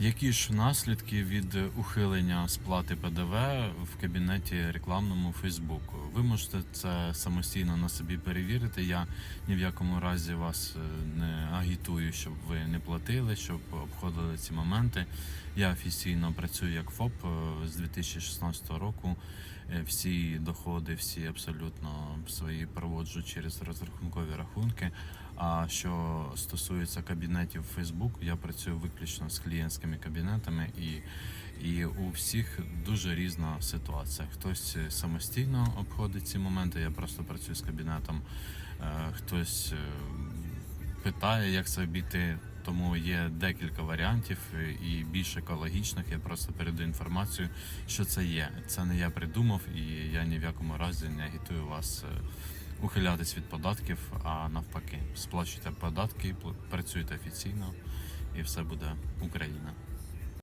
Які ж наслідки від ухилення сплати ПДВ в кабінеті рекламному Фейсбуку? Ви можете це самостійно на собі перевірити. Я ні в якому разі вас е, не агітую, щоб ви не платили, щоб обходили ці моменти. Я офіційно працюю як ФОП е, з 2016 року. Е, Всі доходи, всі абсолютно свої проводжу через розрахункові рахунки. А що стосується кабінетів Facebook, я працюю виключно з клієнтськими кабінетами, і, і у всіх дуже різна ситуація. Хтось самостійно обходить ці моменти. Я просто працюю з кабінетом, е, хтось е, питає, як це обійти. Тому є декілька варіантів е, і більш екологічних. Я просто передаю інформацію, що це є. Це не я придумав, і я ні в якому разі не агітую вас е, ухилятись від податків, а навпаки, сплачуйте податки, працюйте офіційно, і все буде Україна.